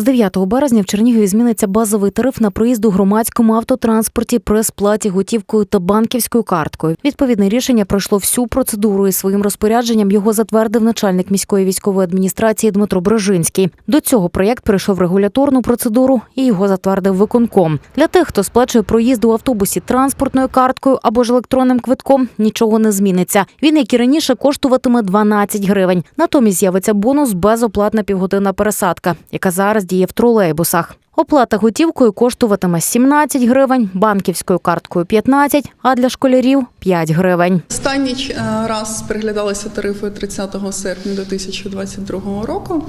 З 9 березня в Чернігові зміниться базовий тариф на проїзд у громадському автотранспорті при сплаті готівкою та банківською карткою. Відповідне рішення пройшло всю процедуру і своїм розпорядженням його затвердив начальник міської військової адміністрації Дмитро Брежинський. До цього проєкт пройшов регуляторну процедуру і його затвердив виконком. Для тих, хто сплачує проїзд у автобусі транспортною карткою або ж електронним квитком, нічого не зміниться. Він, як і раніше, коштуватиме 12 гривень. Натомість з'явиться бонус безоплатна півгодинна пересадка, яка зараз діє в тролейбусах. Оплата готівкою коштуватиме 17 гривень, банківською карткою 15, а для школярів 5 гривень. Останній е, раз переглядалися тарифи 30 серпня 2022 року,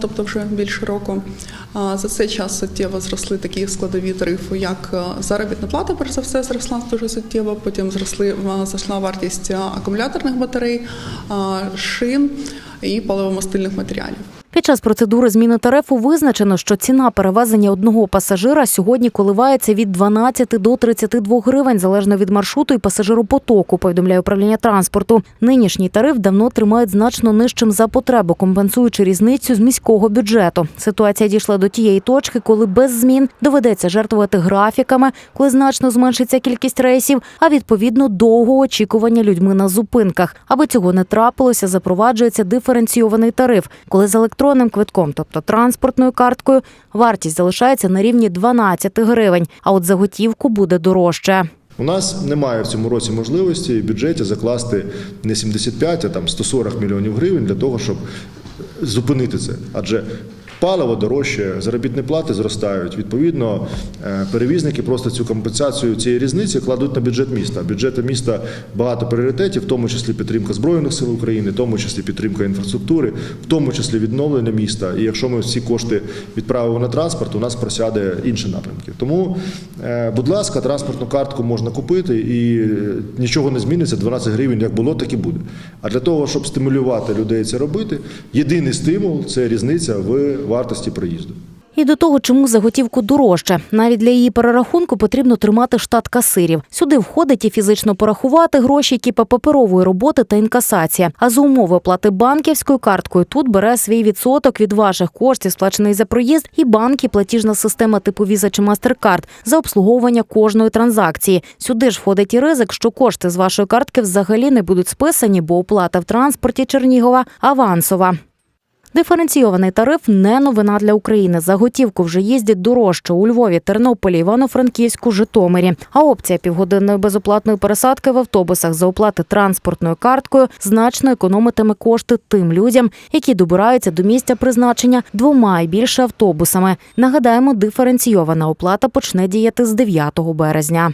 тобто вже більше року. За цей час суттєво зросли такі складові тарифи, як е, заробітна плата, перш за все, зросла дуже суттєво. Потім зросли е, зросла вартість акумуляторних батарей, шин і паливомастильних матеріалів. Під час процедури зміни тарифу визначено, що ціна перевезення одного пасажира сьогодні коливається від 12 до 32 гривень залежно від маршруту і пасажиропотоку, повідомляє управління транспорту. Нинішній тариф давно тримають значно нижчим за потребу, компенсуючи різницю з міського бюджету. Ситуація дійшла до тієї точки, коли без змін доведеться жертвувати графіками, коли значно зменшиться кількість рейсів, а відповідно довго очікування людьми на зупинках. Аби цього не трапилося, запроваджується диференційований тариф, коли з електронним квитком, тобто транспортною карткою, вартість залишається на рівні 12 гривень, а от за готівку буде дорожче. У нас немає в цьому році можливості в бюджеті закласти не 75, а там 140 мільйонів гривень для того, щоб зупинити це. Адже паливо дорожче, заробітні плати зростають. Відповідно, е, перевізники просто цю компенсацію цієї різниці кладуть на бюджет міста. Бюджету міста багато пріоритетів, в тому числі підтримка збройних сил України, в тому числі підтримка інфраструктури, в тому числі відновлення міста. І якщо ми всі кошти відправимо на транспорт, у нас просяде інші напрямки. Тому, е, будь ласка, транспортну картку можна купити і е, нічого не зміниться. 12 гривень як було, так і буде. А для того, щоб стимулювати людей це робити, єдиний стимул це різниця в вартості проїзду. І до того, чому за готівку дорожче. Навіть для її перерахунку потрібно тримати штат касирів. Сюди входить і фізично порахувати гроші, типу паперової роботи та інкасація. А за умови оплати банківською карткою тут бере свій відсоток від ваших коштів, сплачений за проїзд, і банк і платіжна система типу Visa чи MasterCard за обслуговування кожної транзакції. Сюди ж входить і ризик, що кошти з вашої картки взагалі не будуть списані, бо оплата в транспорті Чернігова авансова. Диференційований тариф не новина для України. За готівку вже їздять дорожче у Львові, Тернополі, Івано-Франківську, Житомирі. А опція півгодинної безоплатної пересадки в автобусах за оплати транспортною карткою значно економитиме кошти тим людям, які добираються до місця призначення двома і більше автобусами. Нагадаємо, диференційована оплата почне діяти з 9 березня.